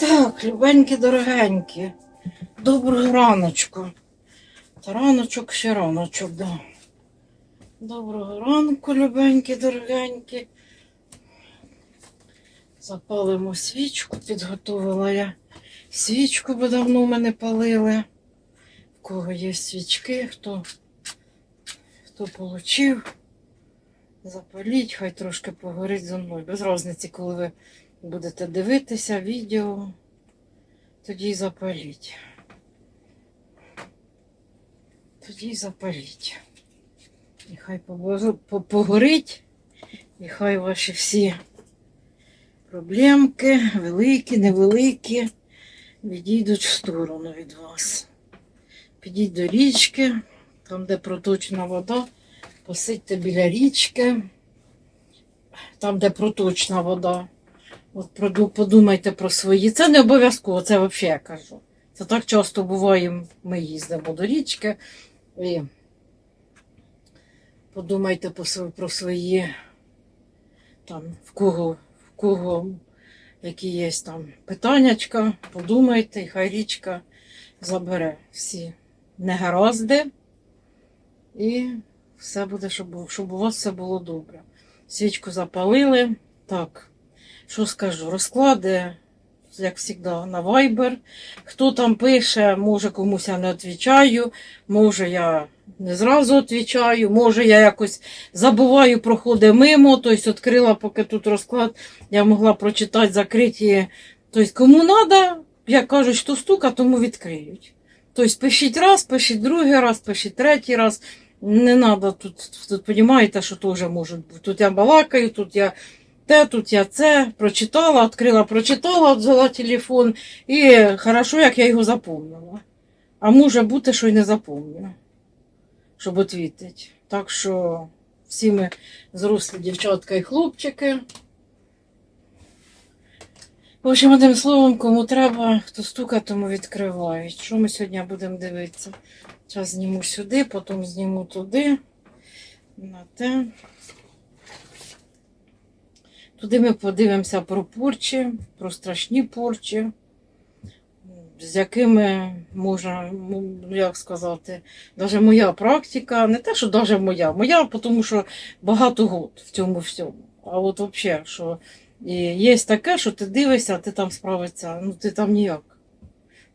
Так, любенькі, дорогенькі, доброго раночку. Та раночок ще раночок, да. Доброго ранку, любенькі, дорогенькі. Запалимо свічку, підготувала я свічку, бо давно мене палили. В кого є свічки, хто, хто получив, запаліть, хай трошки погорить зо мною. Без різниці, коли ви будете дивитися відео, тоді запаліть. Тоді запаліть. І хай погорить, і хай ваші всі проблемки, великі, невеликі, відійдуть в сторону від вас. Підіть до річки, там, де проточна вода, посидьте біля річки, там, де проточна вода. От подумайте про свої. Це не обов'язково, це взагалі я кажу. Це так часто буває, ми їздимо до річки. І подумайте про свої, там, в кого, в кого які є там питаннячка, подумайте, і хай річка забере всі негаразди. І все буде, щоб, щоб у вас все було добре. Свічку запалили. Так, що скажу, розклади, як завжди, на Viber. Хто там пише, може комусь я не відповідаю, може я не зразу відповідаю, може я якось забуваю, проходить мимо, тобто відкрила, поки тут розклад, я могла прочитати закриті. Тобто, кому треба, як кажуть, що стука, тому відкриють. Тобто пишіть раз, пишіть другий раз, пишіть третій раз. Не треба тут, тут розумієте, що теж може бути. Тут я балакаю, тут я те, тут я це прочитала, відкрила, прочитала, взяла телефон. І хорошо, як я його запомнила. А може бути, що й не запомню, щоб відповідати. Так що всі ми зрослі дівчатка і хлопчики. В общем, одним словом, кому треба, хто стука, тому відкривають. Що ми сьогодні будемо дивитися? Зараз зніму сюди, потім зніму туди. На те. Туди ми подивимося про порчі, про страшні порчі, з якими можна, ну, як сказати, навіть моя практика, не те, що навіть моя, моя, тому що багато год в цьому всьому. А от взагалі, що і є таке, що ти дивишся, ти там справиться, ну ти там ніяк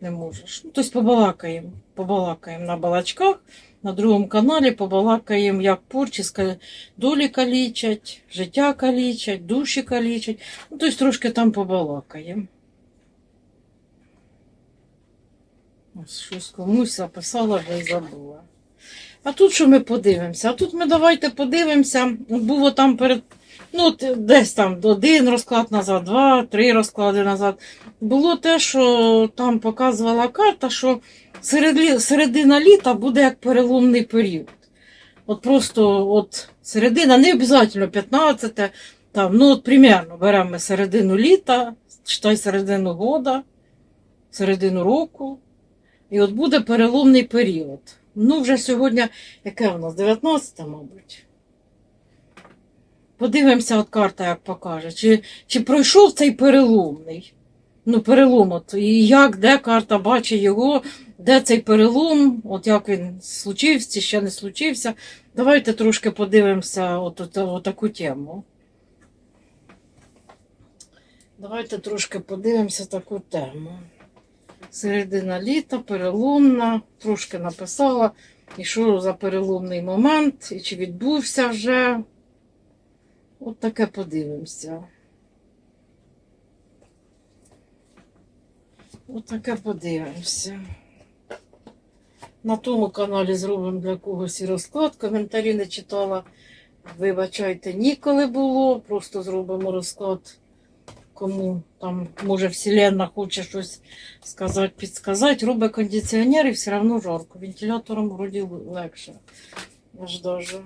не можеш. Ну, тобто побалакаємо, побалакаємо на балачках, на другому каналі побалакаємо, як порчі ска- долі калічать, життя калічать, душі калічать. Ну, тобто трошки там побалакаємо. Ось щось комусь записала, вже забула. А тут що ми подивимося? А тут ми давайте подивимося. Було там перед, ну, десь там один розклад назад, два, три розклади назад. Було те, що там показувала карта, що серед, середина літа буде як переломний період. От просто от середина, не обов'язково 15, там, ну от примерно беремо середину літа, читай середину года, середину року. І от буде переломний період. Ну, вже сьогодні, яке у нас? 19, мабуть. Подивимося, от карта як покаже, чи, чи пройшов цей переломний. Ну, перелом, от, і як, де карта бачить його, де цей перелом, от як він случився, ще не случився. Давайте трошки подивимося от, от, от таку тему. Давайте трошки подивимося таку тему. Середина літа, переломна, трошки написала, і що за переломний момент, і чи відбувся вже. От таке подивимося. От таке подивимося. На тому каналі зробимо для когось і розклад. Коментарі не читала. Вибачайте, ніколи було. Просто зробимо розклад. Кому там, може, Вселенна хоче щось сказати, підсказати. Робить кондиціонер і все одно жарко. Вентилятором вроді легше. Аж даже.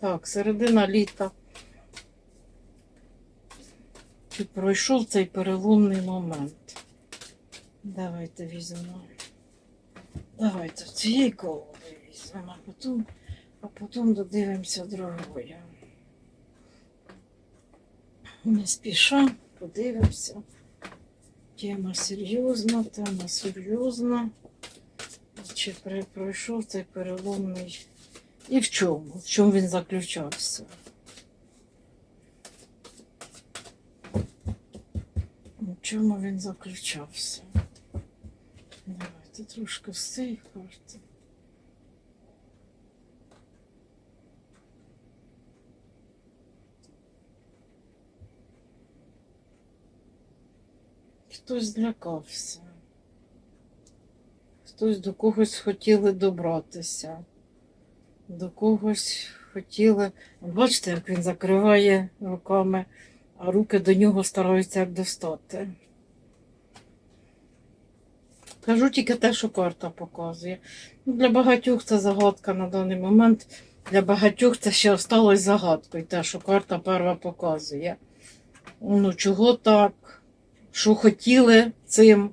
Так, середина літа. Чи пройшов цей переломний момент? Давайте візьмемо. Давайте цієї колоди візьмемо, а потім, а потім додивимося другою. Не спіша, подивимося. Тема серйозна, тема серйозна. Чи пройшов цей переломний. І в чому? В чому він заключався? В чому він заключався? Давайте трошки з цієї карти. Хтось злякався. Хтось до когось хотіли добратися. До когось хотіли. Бачите, як він закриває руками, а руки до нього стараються як достати. Кажу тільки те, що карта показує. Ну, Для багатьох це загадка на даний момент. Для багатьох це ще осталось загадкою, те, що карта перша показує. Ну, чого так? Що хотіли цим?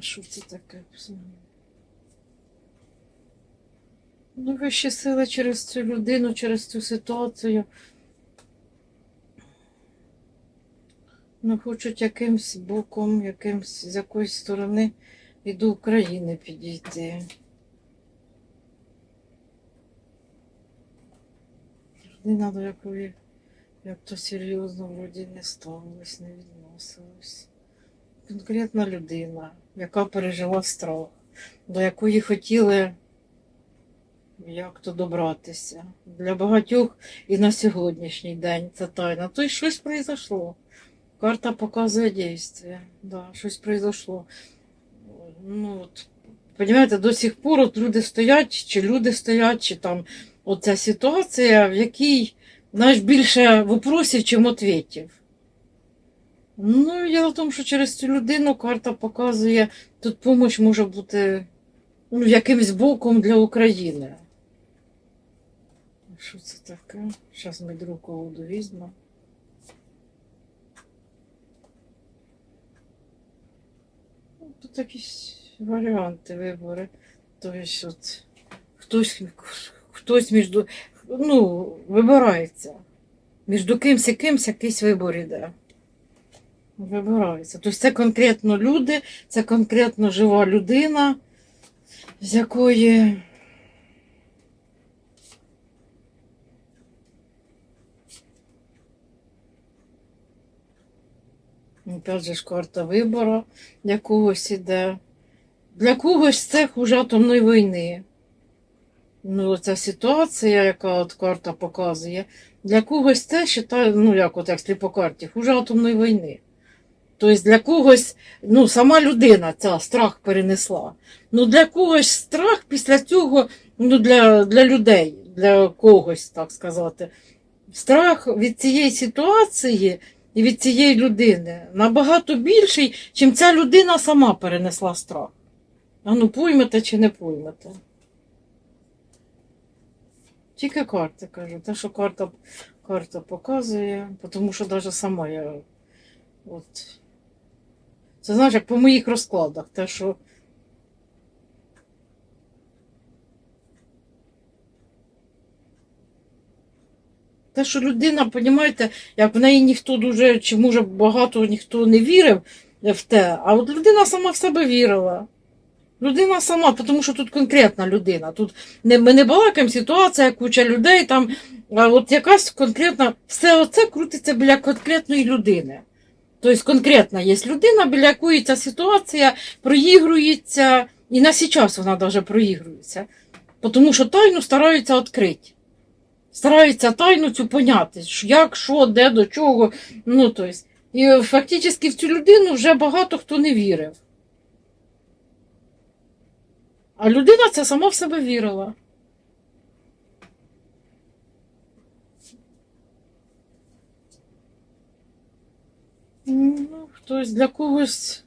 Що це таке? Ну, вищі сили через цю людину, через цю ситуацію. Ну, хочуть якимсь боком, якимсь з якоїсь сторони і до України підійти. Людина, до якої як то серйозно вроді не ставилась, не відносилась. Конкретна людина, яка пережила страх, до якої хотіли як то добратися. Для багатьох і на сьогоднішній день це тайна. То й щось произошло. Карта показує дійство. Да, щось произошло. Ну, от, до сих пор от люди стоять, чи люди стоять, чи там оця ситуація, в якій знаєш, більше вопросів, чим ответів. Ну, діло в тому, що через цю людину карта показує, тут допомога може бути ну, якимсь боком для України. Що це таке? Зараз ми другу колоду візьмемо. Ну, Тут якісь варіанти вибори. Тобто, от, хтось, хтось між, ну, вибирається. Між кимсь і кимсь якийсь вибор іде. Вибирається. Тобто це конкретно люди, це конкретно жива людина, з якої. Опять же ж карта вибору для когось іде. Для когось це хуже атомної війни. Ну, ця ситуація, яка от карта показує, для когось це вважає, ну як от як по карті, хуже атомної війни. Тобто для когось, ну, сама людина ця страх перенесла. Ну, для когось страх після цього, ну, для, для людей, для когось, так сказати, страх від цієї ситуації від цієї людини набагато більший, чим ця людина сама перенесла страх. А ну поймете чи не поймете. Тільки карти кажу, те, що карта, карта показує, тому що навіть сама я от. Це знаєш, як по моїх розкладах, те, що. Те, що людина, розумієте, як в неї ніхто дуже, чи може багато ніхто не вірив в те, а от людина сама в себе вірила. Людина сама, тому що тут конкретна людина. Тут не, ми не балакаємо ситуація, куча людей там, а от якась конкретна, все оце крутиться біля конкретної людини. Тобто конкретна є людина, біля якої ця ситуація проігрується, і на час вона навіть проігрується. Тому що тайну стараються відкрити. Стараються тайну цю поняти, як, що, де, до чого. Ну, тобто, і фактично в цю людину вже багато хто не вірив. А людина ця сама в себе вірила. Ну, хтось для когось,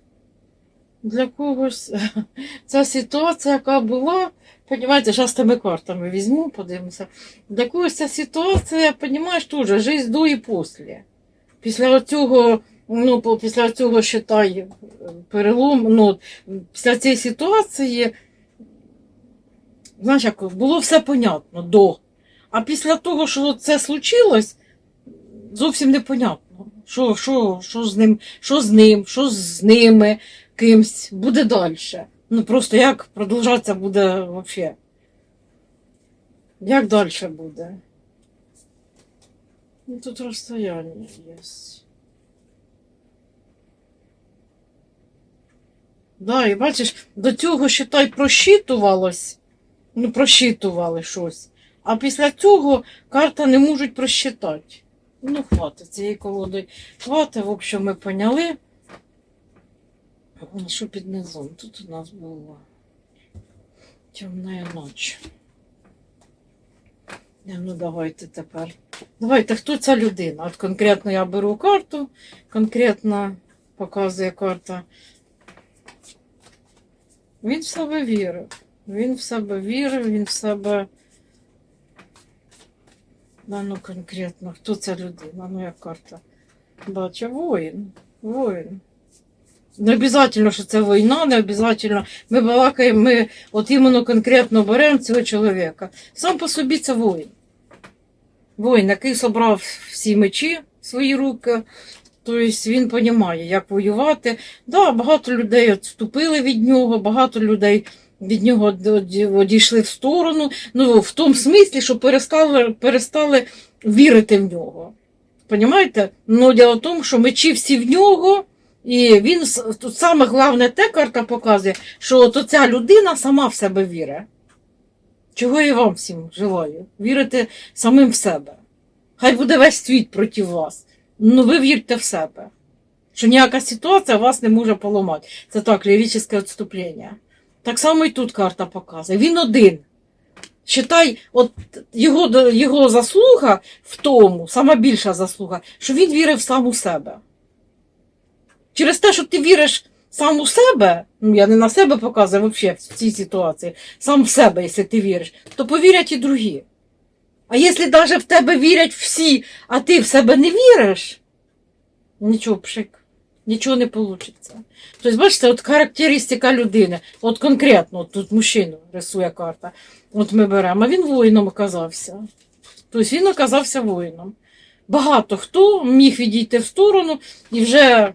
для когось ця ситуація, яка була, Понимаете, зараз тими картами візьму, подивимося. Для когось ця ситуація, розумієш, теж життя до і після. Після цього Ну, після цього считай перелом. Ну, після цієї ситуації, знаєш, як було все понятно до. А після того, що це случилось, зовсім непонятно, що, що, що, з ним, що з ним, що з ними, кимсь буде далі. Ну просто як продовжатися буде взагалі. Як далі буде? Ну, тут розстояння є. Да, і бачиш, до цього считай просчитувалось, ну, просчитували щось. А після цього карта не можуть просчитати. Ну, хватить цієї колоди. Хватить, в общем, ми поняли. Що? Тут у нас було темна ніч. Ну, давайте тепер. Давайте, хто ця людина? От конкретно я беру карту, конкретно показує карта. Він в себе вірив. Він в себе вірив, він в себе. Да, ну конкретно, хто ця людина? Ну, як карта. Бачу, воїн. Воїн. Не обов'язково, що це війна, не обов'язково. Ми балакаємо, ми от іменно конкретно беремо цього чоловіка. Сам по собі це воїн. Воїн, який зібрав всі мечі в свої руки. Тобто він розуміє, як воювати. Да, багато людей відступили від нього, багато людей від нього од- одійшли в сторону. Ну, в тому смислі, що перестали, перестали вірити в нього. Понімаєте? Ну, діло в тому, що мечі всі в нього, і він тут саме головне те карта показує, що от ця людина сама в себе вірить. Чого я вам всім желаю? Вірити самим в себе. Хай буде весь світ проти вас. Ну ви вірте в себе. Що ніяка ситуація вас не може поламати. Це так, ліричне відступлення. Так само і тут карта показує. Він один. Считай, от його, його заслуга в тому, сама більша заслуга, що він вірив сам у себе. Через те, що ти віриш сам у себе, ну я не на себе показую взагалі в цій ситуації, сам в себе, якщо ти віриш, то повірять і другі. А якщо навіть в тебе вірять всі, а ти в себе не віриш, нічого пшик, нічого не вийде. Тобто, бачите, от характеристика людини, от конкретно, от тут мужчину рисує карта. От ми беремо, а він воїном оказався. Тобто він оказався воїном. Багато хто міг відійти в сторону і вже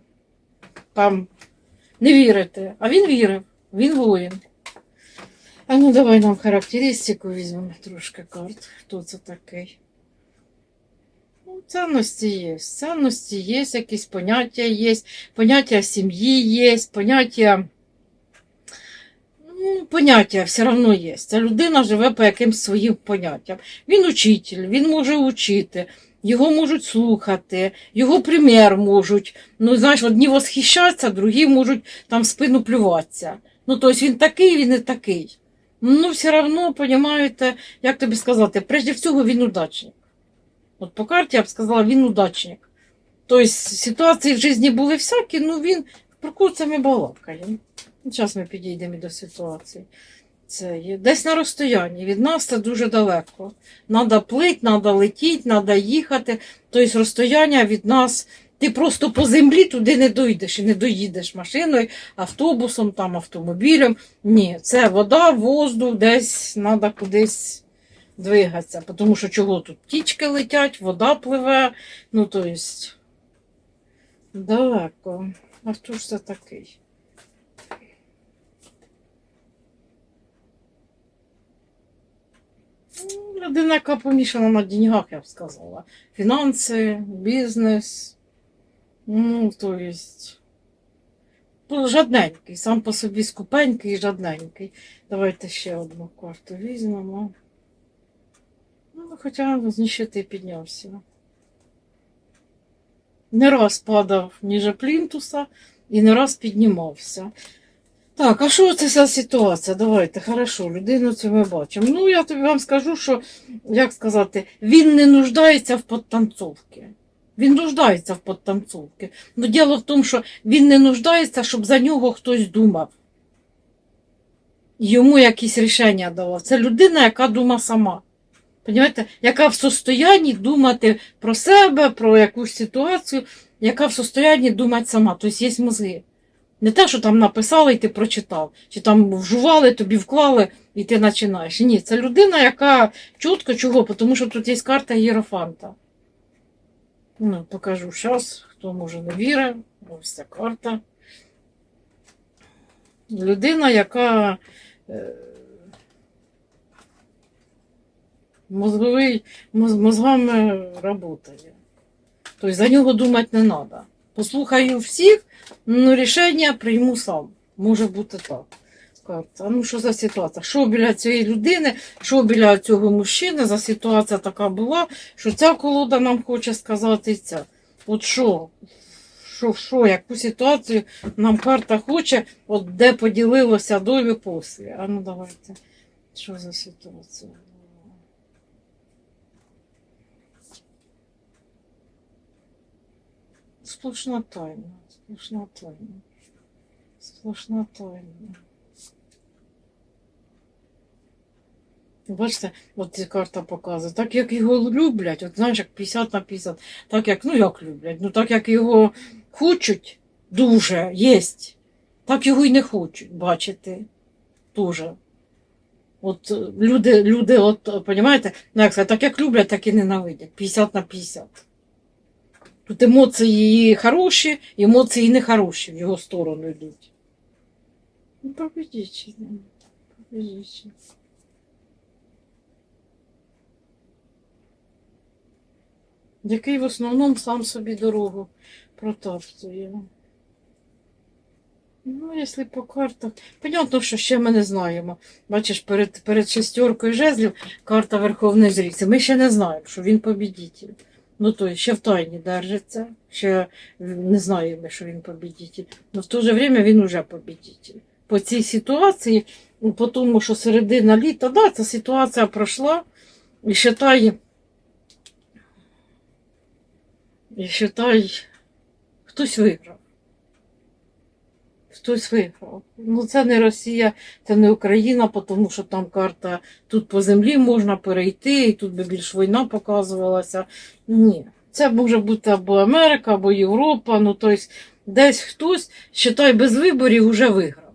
там не вірити. А він вірив, він воїн. А ну давай нам характеристику візьмемо трошки карт. Хто це такий? Ну, цінності є. Цінності є, якісь поняття є, поняття сім'ї є, поняття. Ну, поняття все одно є. Ця людина живе по якимсь своїм поняттям. Він учитель, він може учити, його можуть слухати, його примір можуть. Ну, знаєш, одні восхищатися, другі можуть там в спину плюватися. Ну, тобто він такий, він не такий. Ну, все одно, розумієте, як тобі сказати, прежде всього він удачник. От по карті я б сказала, він удачник. Тобто ситуації в житті були всякі, ну він про кого це. Зараз ми підійдемо до ситуації. Це є. Десь на розстоянні. Від нас це дуже далеко. Надо плить, треба летіти, треба їхати. Тобто розстояння від нас. Ти просто по землі туди не дойдеш і не доїдеш машиною, автобусом, там, автомобілем. Ні, це вода, воздух, десь треба кудись двигатися. Тому що чого тут? Птічки летять, вода пливе. Ну, то есть, далеко. А хто ж це такий? Людина, яка помішана на деньгах, я б сказала. Фінанси, бізнес. Ну, то есть. ну, Жадненький, сам по собі скупенький і жадненький. Давайте ще одну карту візьмемо. Ну, хоча з ніщити піднявся. Не раз падав ніже плінтуса і не раз піднімався. Так, а що це за ситуація? Давайте, хорошо, людину цю ми бачимо. Ну, я тобі вам скажу, що, як сказати, він не нуждається в подтанцовці. Він нуждається в подтанцовці. Ну, діло в тому, що він не нуждається, щоб за нього хтось думав. Йому якісь рішення давав. Це людина, яка думає сама. Понімаєте? Яка в состоянні думати про себе, про якусь ситуацію. яка в состоянні думати сама, тобто є мозги. Не те, що там написали і ти прочитав, чи там вжували, тобі вклали і ти починаєш. Ні, це людина, яка чутко чого, тому що тут є карта Єрофанта. Ну, покажу зараз, хто може не вірить. Ось ця карта. Людина, яка е, мозговий, моз, мозгами працює. Тобто за нього думати не треба. Послухаю всіх, ну рішення прийму сам. Може бути так. А ну що за ситуація? Що біля цієї людини, що біля цього мужчини за ситуація така була, що ця колода нам хоче сказати ця. От що? Що, що, яку ситуацію нам карта хоче, от де поділилося до і після. А ну давайте. Що за ситуація? Сплошна тайна, сплошна тайна. Сплошна тайна. Бачите, от ця карта показує. Так як його люблять, от знаєш, як 50 на 50, так як, ну як люблять, ну так як його хочуть дуже, єсть, так його й не хочуть бачити. Дуже. От люди, люди, от, розумієте, ну як сказати, так як люблять, так і ненавидять. 50 на 50. Тут емоції і хороші, емоції нехороші в його сторону йдуть. Ну, побідіть. Побідіть. Який в основному сам собі дорогу протаптує. Ну, якщо по картах. Понятно, що ще ми не знаємо. Бачиш, перед, перед шестеркою жезлів карта Верховної Жриці. Ми ще не знаємо, що він побідитель. Ну, то ще в тайні держиться, ще не знаємо, що він побідітель. Но в то же время він уже побідітель. По цій ситуації, ну, по тому, що середина літа, да, ця ситуація пройшла, і считай, і считай, хтось виграв. Хтось виграв. Ну, це не Росія, це не Україна, тому що там карта тут по землі можна перейти, і тут би більш війна показувалася. Ні. Це може бути або Америка, або Європа. Ну, тобто, десь хтось, считай, без виборів вже виграв.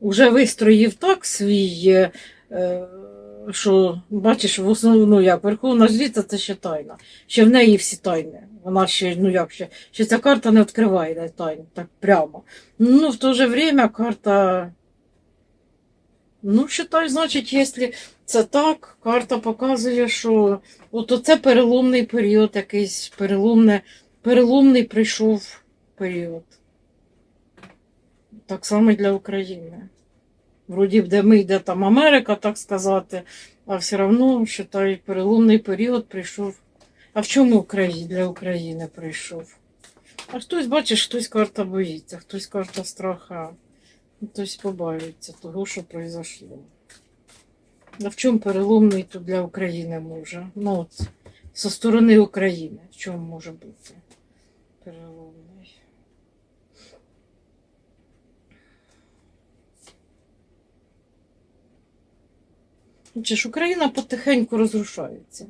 Уже вистроїв так свій, е, е, що, бачиш, в основному, як, Верховна Жриця це ще тайна. Ще в неї всі тайни. Вона ще, ну як ще, ще ця карта не відкриває тайну, так прямо. Ну, в то же время карта. Ну, считай, значить, якщо це так, карта показує, що от оце переломний період, якийсь переломне, переломний прийшов період. Так само і для України. Вроді де ми, де там Америка, так сказати, а все одно, считай, переломний період прийшов. А в чому для України прийшов? А хтось, бачиш, хтось карта боїться, хтось карта страха, хтось побаюється того, що произошло. А в чому переломний тут для України може? Ну, от, зі сторони України, в чому може бути переломний? Чи ж Україна потихеньку розрушається?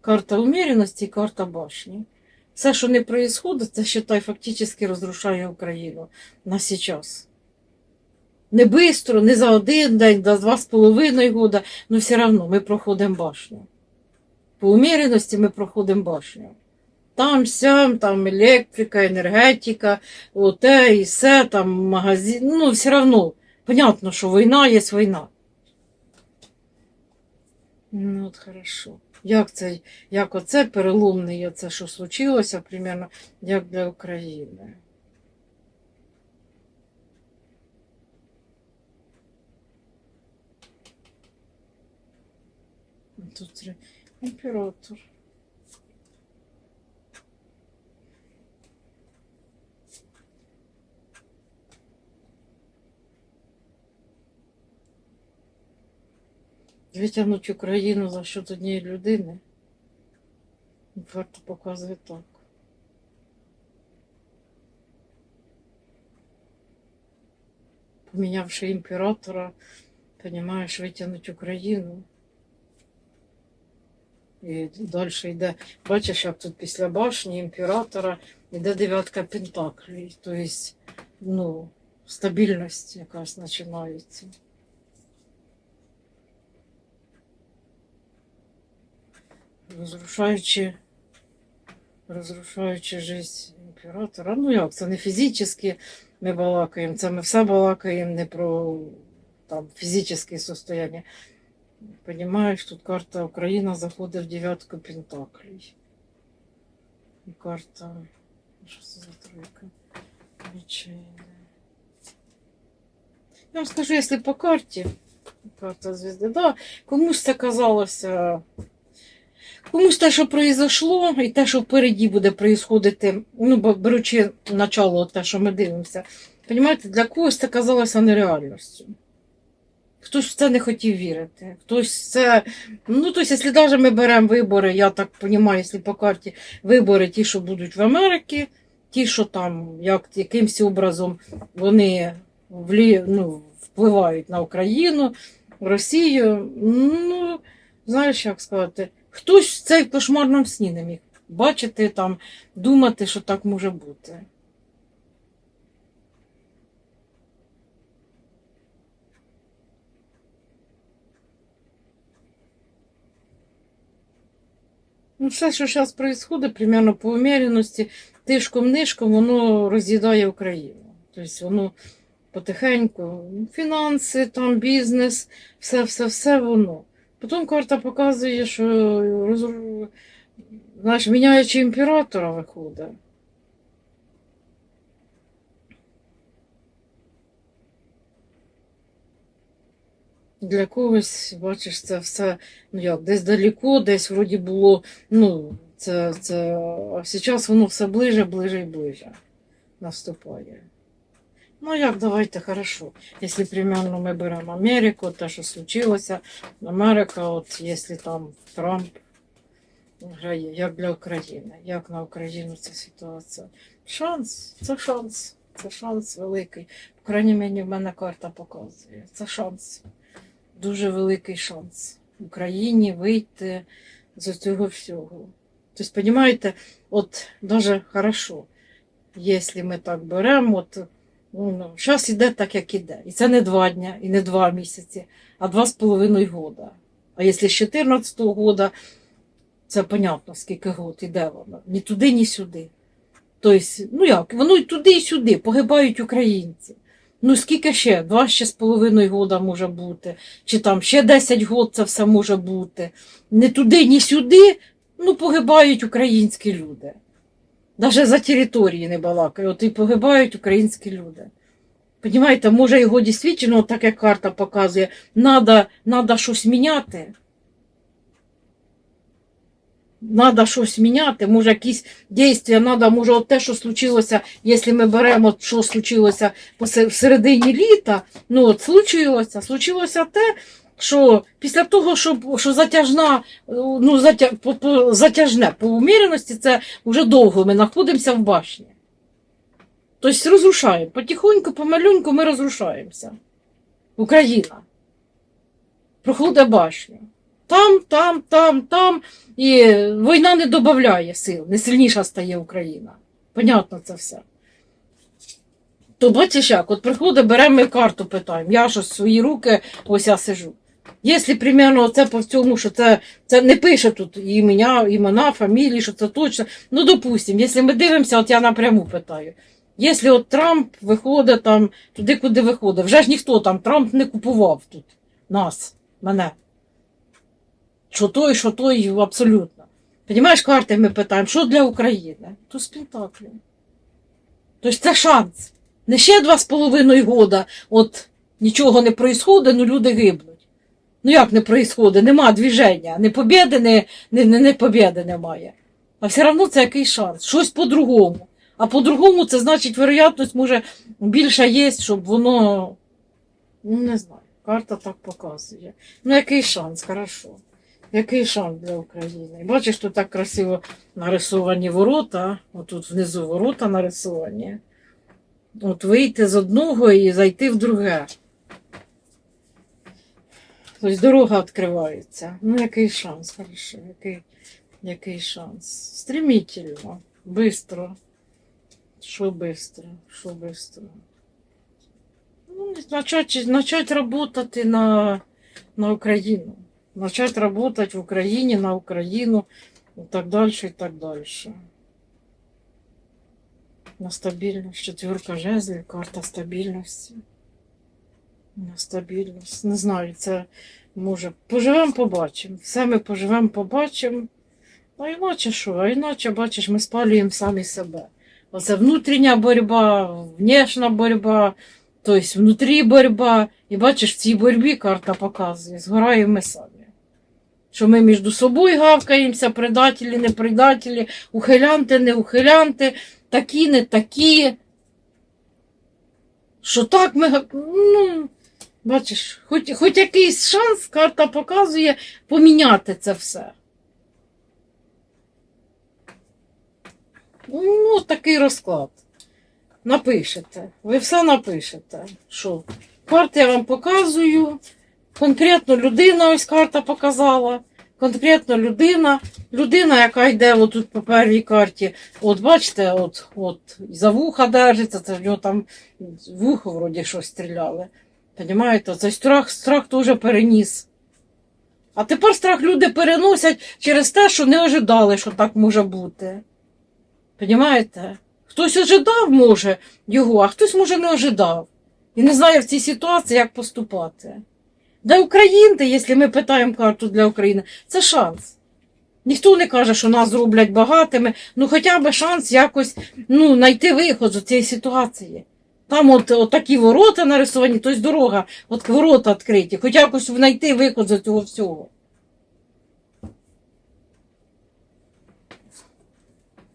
Карта уміряності і карта башні. Все, що не відбувається, це считай, фактично розрушає Україну на сейчас. Не бистро, не за один день, за два з половиною года, але все одно ми проходимо башню. По уміреності ми проходимо башню. Там, сям, там електрика, енергетика, оте і все, там магазин. Ну, все одно, понятно, що війна є війна. Ну, от хорошо. Як це, як оце переломний, оце, що случилося, примерно, як для України. Тут імператор. Витягнуть Україну за счет однієї людини. Карта показує так. Помінявши імператора, понімаєш, витягнуть Україну. І далі йде, бачиш, як тут після башні імператора йде дев'ятка пентаклей. Тобто, ну, стабільність якась починається. Розрушаючи, розрушаючи життя імператора. Ну як, це не фізично ми балакаємо, це ми все балакаємо не про там, фізичне состояние. Понимаешь, тут карта Україна заходить в дев'ятку пентаклей. І карта. Що це за тройка? Мечей. Я вам скажу, якщо по карті, карта звезди, да, комусь це казалося. Комусь те, що произошло, і те, що впереді буде происходити, ну, беручи начало, те, що ми дивимося, Понимаєте, для когось це казалося нереальністю. Хтось в це не хотів вірити. Хтось це. Ну, тобто, якщо навіть ми беремо вибори, я так розумію, якщо по карті вибори ті, що будуть в Америці, ті, що там як, якимось образом вони влі, ну, впливають на Україну, Росію. Ну, знаєш, як сказати, хтось в цей кошмарному сні не міг бачити, там, думати, що так може бути. Ну, все, що зараз відбувається, примерно по уміряності, тишком-нишком, воно роз'їдає Україну. Тобто воно потихеньку, фінанси, там бізнес, все, все, все воно. Потім карта показує, що роз... знаєш, міняючи імператора виходить. Для когось, бачиш, це все, ну як, десь далеко, десь вроді було, ну, це, це, а зараз воно все ближе, ближе і ближе наступає. Ну як, давайте, хорошо. Якщо примерно ми беремо Америку, те, що случилося, Америка, от якщо там Трамп грає, як для України, як на Україну ця ситуація. Шанс, це шанс, це шанс великий. По крайній мірі, в мене карта показує. Це шанс дуже великий шанс Україні вийти з цього всього. Тобто, розумієте, от дуже хорошо, якщо ми так беремо, от, ну, час іде так, як іде. І це не два дня, і не два місяці, а два з половиною года. А якщо з 14 года, це понятно, скільки год іде воно. Ні туди, ні сюди. Тобто, ну як, воно і туди, і сюди, погибають українці. Ну, скільки ще? Два ще з половиною года може бути, чи там ще 10 год це все може бути. Не туди, ні сюди, ну, погибають українські люди. Навіть за території не балакаю, от і погибають українські люди. Понімаєте, може його дійсно, так як карта показує, надо, надо щось міняти. Надо щось міняти, може якісь дії, надо, може, от те, що случилося, якщо ми беремо, що случилося в середині літа, ну от случилося, случилося те, що після того, що, що затяжна, е, ну, затя, затяжне по уміреності, це вже довго ми знаходимося в башні. Тобто розрушаємо. Потихоньку, помалюньку ми розрушаємося. Україна. Проходить башню. Там, там, там, там. І війна не додає сил, не сильніша стає Україна. Понятно це все. То бачиш як, от приходить, беремо карту, питаємо. Я щось свої руки, ось я сижу. Якщо примерно це по цьому, що це, це не пише тут імена, імена, фамілії, що це точно. Ну, допустимо, якщо ми дивимося, от я напряму питаю. Якщо от Трамп виходить там туди, куди виходить, вже ж ніхто там, Трамп не купував тут нас, мене. Що той, що той, абсолютно. Понімаєш, карти ми питаємо, що для України? То з. Тобто це шанс. Не ще два з половиною года, от нічого не происходить, ну люди гибнуть. Ну як не происходить? Нема движення, не побєди, не, не, не, не побєди немає. А все одно це який шанс. Щось по-другому. А по-другому це значить, вероятність може більша є, щоб воно. Ну, не знаю. Карта так показує. Ну, який шанс, хорошо. Який шанс для України? Бачиш, тут так красиво нарисовані ворота. Отут внизу ворота нарисовані. От вийти з одного і зайти в друге. Тобто дорога відкривається. Ну, який шанс, хорошо, який, який шанс. Стремительно, быстро. Що быстро, що быстро. Ну, начать, начать работать на, на Україну. Начать работать в Україні, на Україну і так далі, і так далі. На стабільність. Четверка жезлів, карта стабільності. На стабільність. Не знаю, це може. Поживемо, побачимо. Все ми поживемо, побачимо. А іначе що? А іначе, бачиш, ми спалюємо самі себе. Оце внутрішня боротьба, внешня боротьба, тобто внутрі боротьба. І бачиш, в цій боротьбі карта показує, згораємо ми самі. Що ми між собою гавкаємося, предателі, не предателі, ухилянти, не ухилянти, такі, не такі. Що так ми. Ну, бачиш, хоч, хоч якийсь шанс карта показує поміняти це все. Ну, такий розклад. Напишете. Ви все напишете. Що? Карти я вам показую. Конкретно людина, ось карта показала. Конкретно людина. Людина, яка йде отут по первій карті. От бачите, от, от за вуха держиться, це в нього там вухо вроді щось стріляли. Понімаєте? Цей страх, страх теж переніс. А тепер страх люди переносять через те, що не ожидали, що так може бути. Понімаєте? Хтось ожидав, може, його, а хтось, може, не ожидав. І не знає в цій ситуації, як поступати. Для українців, якщо ми питаємо карту для України, це шанс. Ніхто не каже, що нас зроблять багатими, ну хоча б шанс якось ну, знайти виход з цієї ситуації. Там от, от такі ворота нарисовані, тобто дорога, от ворота відкриті, хоч якось знайти виход з цього всього.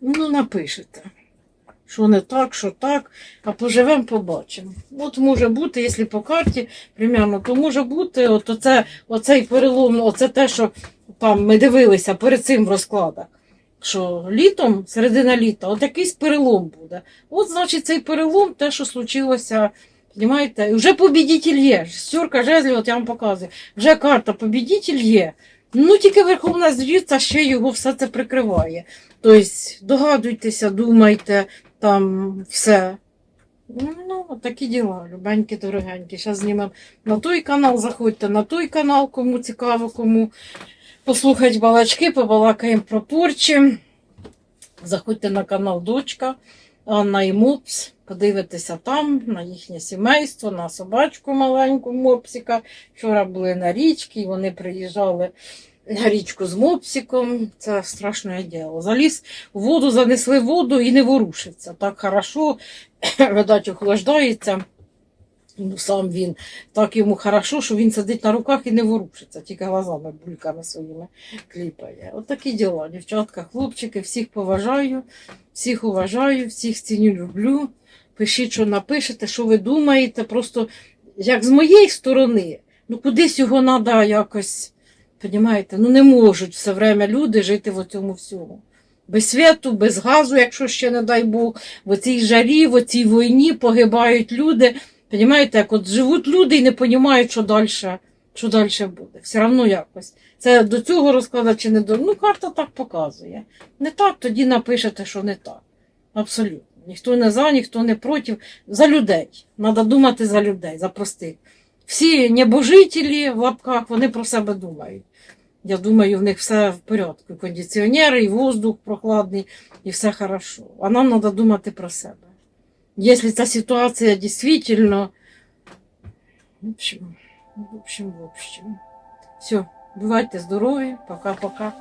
Ну, напишете, що не так, що так, а поживемо, побачимо. От може бути, якщо по карті, примерно, то може бути от оце, оцей перелом, оце те, що там ми дивилися перед цим в розкладах. Що літом, середина літа, от якийсь перелом буде. От, значить, цей перелом, те, що случилося, розумієте, вже побідітель є. Сьорка жезлів, от я вам показую. Вже карта побідітель є. Ну, тільки Верховна Жриця ще його все це прикриває. Тобто, догадуйтеся, думайте, там все. Ну, такі діла, любенькі, дорогенькі. Зараз знімемо на той канал, заходьте на той канал, кому цікаво, кому послухати балачки, побалакаємо про порчі. Заходьте на канал Дочка Анна і Мопс, подивитеся там на їхнє сімейство, на собачку маленьку мопсика. Вчора були на річці, і вони приїжджали на річку з мопсиком. Це страшне діло. Заліз в воду, занесли воду і не ворушиться. Так хорошо, видать, охлаждається. Ну, сам він так йому хорошо, що він сидить на руках і не ворушиться, тільки глазами бульками своїми кліпає. От такі діла, дівчатка, хлопчики, всіх поважаю, всіх уважаю, всіх ціню люблю. Пишіть, що напишете, що ви думаєте. Просто як з моєї сторони, ну кудись його треба якось, понімаєте, ну не можуть все время люди жити в цьому всьому. Без світу, без газу, якщо ще не дай Бог, в цій жарі, в цій війні погибають люди. Понімаєте, як от живуть люди і не розуміють, що далі, що далі буде. Все одно якось. Це до цього розкладу чи не до. Ну, карта так показує. Не так, тоді напишете, що не так. Абсолютно. Ніхто не за, ніхто не проти. За людей. Треба думати за людей, за простих. Всі небожителі в лапках, вони про себе думають. Я думаю, в них все в порядку. Кондиціонери, і воздух прохладний, і все хорошо. А нам треба думати про себе. Если эта ситуация действительно... В общем, в общем, в общем. Все, бывайте здоровы. Пока-пока.